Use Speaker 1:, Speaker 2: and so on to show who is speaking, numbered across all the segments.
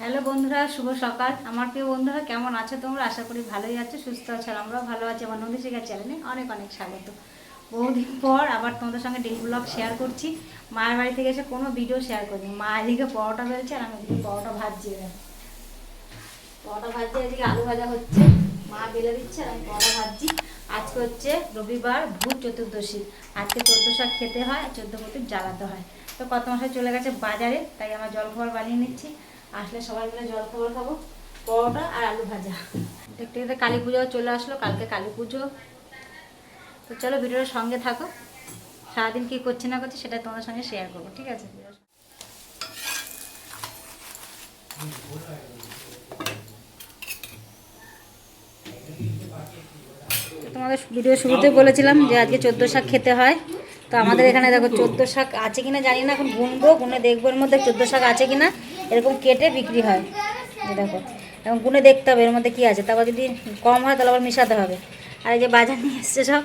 Speaker 1: Hello বন্ধুরা, শুভ সকাল। আমার প্রিয় বন্ধুরা, কেমন আছো তোমরা? আশা করি ভালোই আছো, সুস্থ আছো, আর আমরাও ভালো আছি। আমার নদী শিকার চ্যানেলে অনেক অনেক স্বাগত। বহুদিন পর আবার তোমাদের সঙ্গে ডেলি ব্লগ শেয়ার করছি। মায়ের বাড়ি থেকে এসে কোনো ভিডিও শেয়ার করিনি। মা এদিকে পরোটা বেলছে আর আমি এদিকে পরোটা ভাজছি। পরোটা ভাজছি এদিকে আলু ভাজা হচ্ছে। মা বেলে দিচ্ছে আর আমি পরোটা ভাজছি। আজকে হচ্ছে রবিবার ভূত চতুর্দশী। আজকে চোদ্দ শাক খেতে হয় চোদ্দ প্রদীপ জ্বালাতে হয়। তো কত মাসে চলে গেছে বাজারে, তাই আমার জলখাবার বানিয়ে নিচ্ছি। আসলে সবাই মিলে জলখাবার খাব, পরোটা আর আলু ভাজা। দেখতে দেখতে কালী পুজো চলে আসলো, কালকে কালী পুজো। তো চলো ভিডিওর সঙ্গে থাকো। সারাদিন কী করছি না করছি সেটা তোমাদের সঙ্গে শেয়ার করব, ঠিক আছে? তোমাদের ভিডিও শুরুতে বলেছিলাম যে আজকে চোদ্দ শাক খেতে হয়। তো আমাদের এখানে দেখো চোদ্দ শাক আছে কিনা জানি না, এখন গুনবো, গুনে দেখব এর মধ্যে চোদ্দ শাক আছে কিনা। এরকম কেটে বিক্রি হয়। দেখো। এবং গুনে দেখতে হবে, এর মধ্যে কী আছে? তারপর যদি কম হয়, তাহলে আবার মেশাতে হবে। আর এই যে বাজার নিয়ে এসছে সব,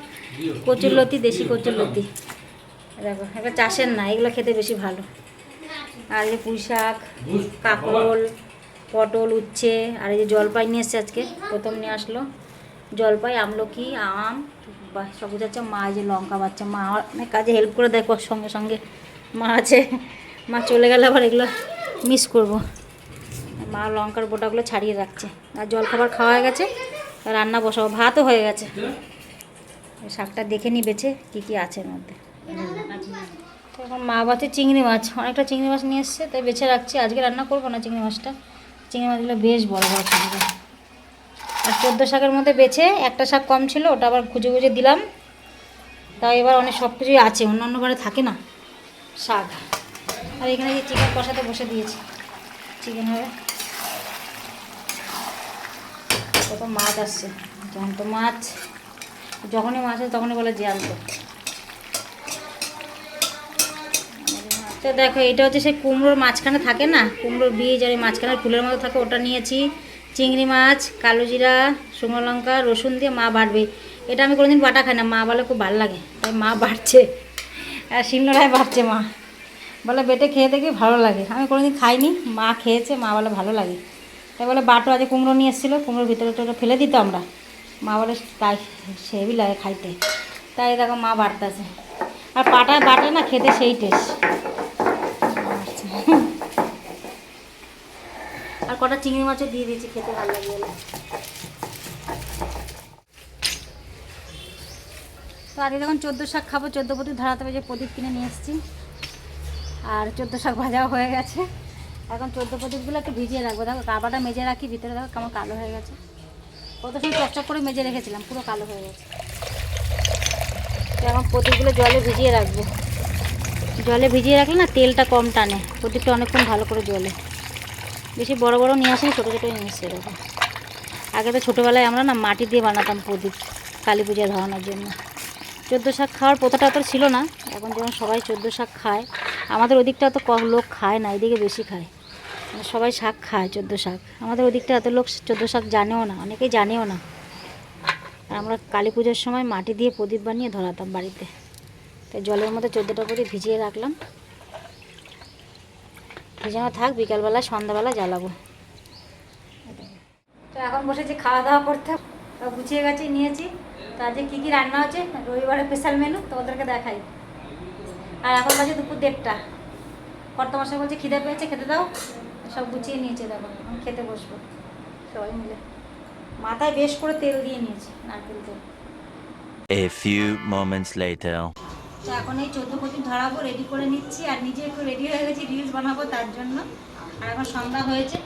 Speaker 1: কচুর লতি, দেশি কচুর লতি। দেখো এবার চাষের না, এগুলো খেতে বেশি ভালো। আর এই যে পুঁই শাক, কাকরোল, পটল, উচ্ছে, আর এই যে জলপাই নিয়ে এসছে আজকে, প্রথম নিয়ে আসলো। জলপাই, আমলকি, আম সব যাচ্ছে মা যে লঙ্কা বাচ্চা, মা অনেক কাজে হেল্প করে দেয় সঙ্গে সঙ্গে মা আছে। মা চলে গেলে আবার এগুলো মিস করব। মা লঙ্কার বোটাগুলো ছাড়িয়ে রাখছে। আর জলখাবার খাওয়া হয়ে গেছে, রান্না বসাবো। ভাতও হয়ে গেছে। শাকটা দেখে নি বেছে, কী কী আছে মধ্যে। এখন মা বাতে চিংড়ি মাছ। অনেকটা চিংড়ি মাছ নিয়ে এসছে, তাই বেছে রাখছি। আজকে রান্না করব না চিংড়ি মাছটা। চিংড়ি মাছগুলো বেশ বড় বড় চিংড়ি আর চোদ্দ শাকের মধ্যে বেছে, একটা শাক কম ছিল, ওটা আবার খুঁজে খুঁজে দিলাম। তাই এবার অনেক সব কিছুই আছে, অন্য অন্য বারে থাকে না শাক। আর এখানে যে চিকেন কষাতে বসে দিয়েছি। চিকেন হবে। প্রথম মাছ আসছে। জ্যান্ত মাছ। যখনই মাছ আসে তখনই বলে জ্যান্ত। তো দেখো, এটা হচ্ছে সেই কুমড়োর মাঝখানে থাকে না? কুমড়োর বীজ আর এই মাঝখানে ফুলের মতো থাকে। ওটা নিয়েছি। চিংড়ি মাছ, কালো জিরা, শুকনো লঙ্কা, রসুন দিয়ে মা বাটবে। এটা আমি কোনোদিন বাটা খাই না। মা বলে খুব ভালো লাগে। তাই মা বাড়ছে আর শিলনোড়ায় বাড়ছে মা। বলে, বেটে খেয়ে দেখি ভালো লাগে। আমি কোনোদিন খাইনি। মা খেয়েছে, মা বলে, ভালো লাগে। তাই বলে, বাটো আজ কুমড়ো নিয়ে এসেছিল, কুমড়োর ভিতরে টোটো ফেলে দিত আমরা। মা বলে, তাই সেবি লাগে খাইতে। তাই দেখো, মা বাড়তেছে। আর পাটায় বাটে না খেতে সেই টেস্ট আর কটা চিংড়ি মাছও দিয়ে দিয়েছি, খেতে ভালো লাগে তো আজকে যখন চোদ্দ শাক খাব, চোদ্দ প্রদীপ ধারাতে যে প্রদীপ কিনে নিয়ে এসেছি। আর চোদ্দ শাক ভাজাও হয়ে গেছে। এখন চোদ্দ প্রদীপগুলো একটু ভিজিয়ে রাখব। দেখো, কাবাটা মেজে রাখি, ভিতরে দেখো কেমন কালো হয়ে গেছে। কত সময় চকচক করে মেজে রেখেছিলাম, পুরো কালো হয়ে গেছে। এখন প্রদীপগুলো জলে ভিজিয়ে রাখব। জলে ভিজিয়ে রাখলে না তেলটা কম টানে প্রদীপটা অনেকক্ষণ ভালো করে জলে। বেশি বড় বড় নিয়ে আসেনি, ছোটো ছোটো নিয়ে এসছে এরকম আগে তো ছোটোবেলায় আমরা না মাটি দিয়ে বানাতাম প্রদীপ, কালী পূজা ধরানোর জন্য। চোদ্দ শাক খাওয়ার প্রথাটা তো ছিল না। এখন যখন সবাই চোদ্দ শাক খায় আমাদের ওদিকটা তো কম লোক খায় না, এদিকে বেশি খায়। মানে সবাই শাক খায়, চোদ্দ শাক। আমাদের ওদিকটা এত লোক চোদ্দ শাক জানেও না, অনেকেই জানেও না। আর আমরা কালী পুজোর সময় মাটি দিয়ে প্রদীপ বানিয়ে ধরাতাম বাড়িতে। তাই জলের মধ্যে চোদ্দোটা প্রদীপ ভিজিয়ে রাখলাম। ভিজানো থাক, বিকালবেলা, সন্ধ্যাবেলা জ্বালাবো। তো এখন বসেছি খাওয়া দাওয়া করতে গুছিয়ে গেছি নিয়েছি। তো আজকে কী কী রান্না হচ্ছে? রবিবারের স্পেশাল মেনু তো ওদেরকে দেখাই। আর এখন বাজে দুপুর দেড়টা। কর্তমাসে বলছে খিদে পেয়েছে খেতে দাও। সব গুছিয়ে নিয়েছে দেখো এখন খেতে বসবো। সবাই মিলে। মাথায় বেশ করে তেল দিয়ে নিয়েছি নারকেল তেল।
Speaker 2: A few moments later.
Speaker 1: তো এখন এই চোদ্দ প্রদীপ ধরাবো রেডি করে নিচ্ছি আর নিজে একটু রেডি হয়ে গেছি রিলস বানাবো তার জন্য। আর এখন সন্ধ্যা হয়েছে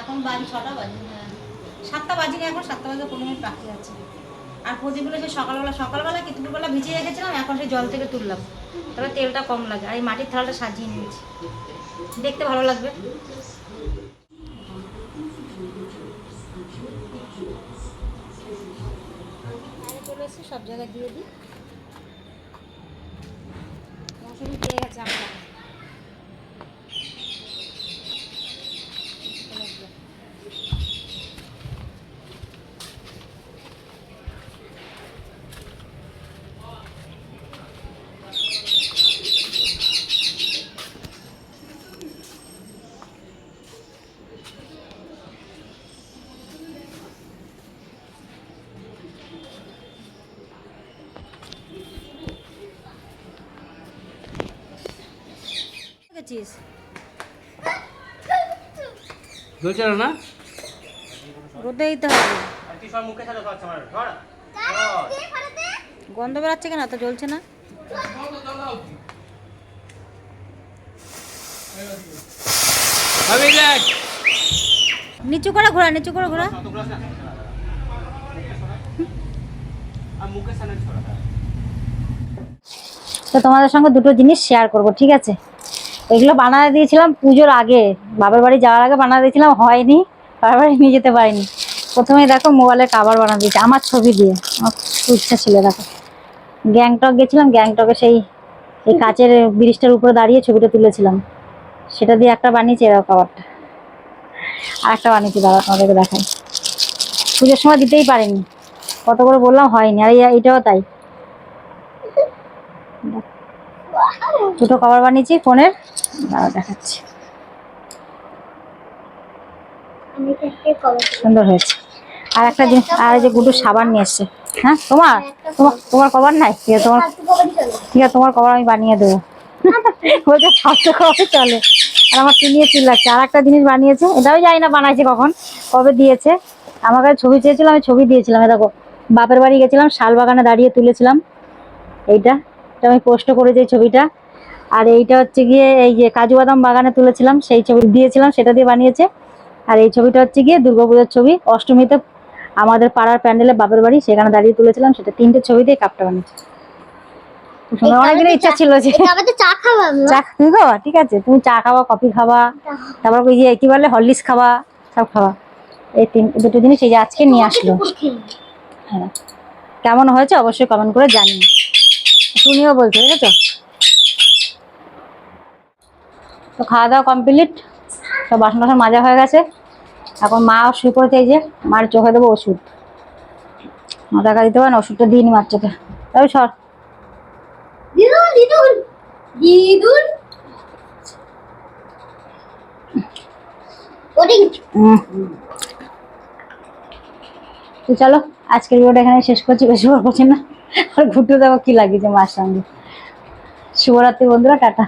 Speaker 1: এখন বাজি ছটা বাজে। সাতটা বাজিনি এখন সাতটা বাজে পনেরো মিনিট বাকি আছে। আর প্রদীপগুলো সে সকালবেলা সকালবেলা কি দুপুরবেলা ভিজিয়ে রেখেছিলাম? এখন সেই জল থেকে তুললাম। তবে তেলটা কম লাগে। আর এই মাটির থালাটা সাজিয়ে নিয়েছি। দেখতে ভালো লাগবে। সব জায়গায় দিয়ে দিই। মৌসুমি পেয়ে গেছে আমরা। দিচ্ছিস
Speaker 3: জ্বলছে না? না
Speaker 1: রোদে দিতে হবে গন্ধ বেরাচ্ছে কেন? তো জ্বলছে না? নিচু করে ঘোরা নিচু করে ঘোরা। তো তোমাদের সঙ্গে দুটো জিনিস শেয়ার করব ঠিক আছে? এগুলো বানাতে দিয়েছিলাম পুজোর আগে। বাবার বাড়ি যাওয়ার আগে বানাতে দিয়েছিলাম, হয়নি। বাবার বাড়ি নিয়ে যেতে পারিনি। প্রথমে দেখো মোবাইলের কাবার বানাতে দিয়েছে, আমার ছবি দিয়ে। আমার ছিল, দেখো। গ্যাংটক গেছিলাম, গ্যাংটকে সেই এই কাচের ব্রিজটার উপরে দাঁড়িয়ে ছবিটা তুলেছিলাম। সেটা দিয়ে একটা বানিয়েছি এরকম কাবারটা আর একটা বানিয়েছি দাদা তোমাদেরকে দেখাই। পুজোর সময় দিতেই পারেনি। কত করে বললাম, হয়নি। আর এই- এইটাও তাই। দুটো কভার বানিয়েছি ফোনের। দেখাচ্ছি। সুন্দর হয়েছে। আর একটা জিনিস আর এই যে গুডু সাবান নিয়ে এসছে। হ্যাঁ তোমার? তোমার তোমার কভার নাই? ঠিক আছে তোমার ঠিক আছে তোমার কভার আমি বানিয়ে দেবো। বলছে ফার্স্ট কভার চলে। আর আমার নিয়ে চিল লাগছে আর একটা জিনিস বানিয়েছে এটাও জানি না বানাইছে কখন কবে দিয়েছে। আমার কাছে ছবি চেয়েছিল আমি ছবি দিয়েছিলাম দেখো। বাপের বাড়ি গেছিলাম শাল বাগানে দাঁড়িয়ে তুলেছিলাম। এইটা এটা আমি পোস্ট করেছি এই ছবিটা। আর এইটা হচ্ছে গিয়ে এই যে কাজু বাদাম বাগানে তুলেছিলাম সেই ছবি দিয়েছিলাম সেটা দিয়ে বানিয়েছে। আর এই ছবিটা হচ্ছে গিয়ে দুর্গাপূজার ছবি অষ্টমীতে আমাদের পাড়ার প্যান্ডেলে বাপের বাড়ি সেখানে দাঁড়িয়ে তুলেছিলাম সেটা তিনটে ছবি দিয়ে কাপটা বানিয়েছে। ইচ্ছা ছিল যে
Speaker 4: চা
Speaker 1: চা তুমি খাওয়া ঠিক আছে তুমি চা খাওয়া কফি খাওয়া তারপর ওই যে কি বলে হরলিক্স খাওয়া সব খাওয়া। এই তিন দুটো জিনিস এই যে আজকে নিয়ে আসলো। হ্যাঁ। কেমন হয়েছে অবশ্যই কমেন্ট করে জানিও। তুমিও বলছো ঠিক আছে তো খাওয়া দাওয়া কমপ্লিট সব বাসন টাসন মাজা হয়ে গেছে। এখন মা শুয়ে পড়েছে এই যে মার চোখে দেবো ওষুধ। মা টাকা দিতে পারেন ওষুধটা দিয়ে নি মার চোখে। তবে সর। তো চলো আজকের ভিডিওটা এখানে শেষ করছি বেশি বড় করছি না। আর ঘুরতে দেবো কি লাগিয়েছে মার সঙ্গে। শুভরাত্রি বন্ধুরা টাটা।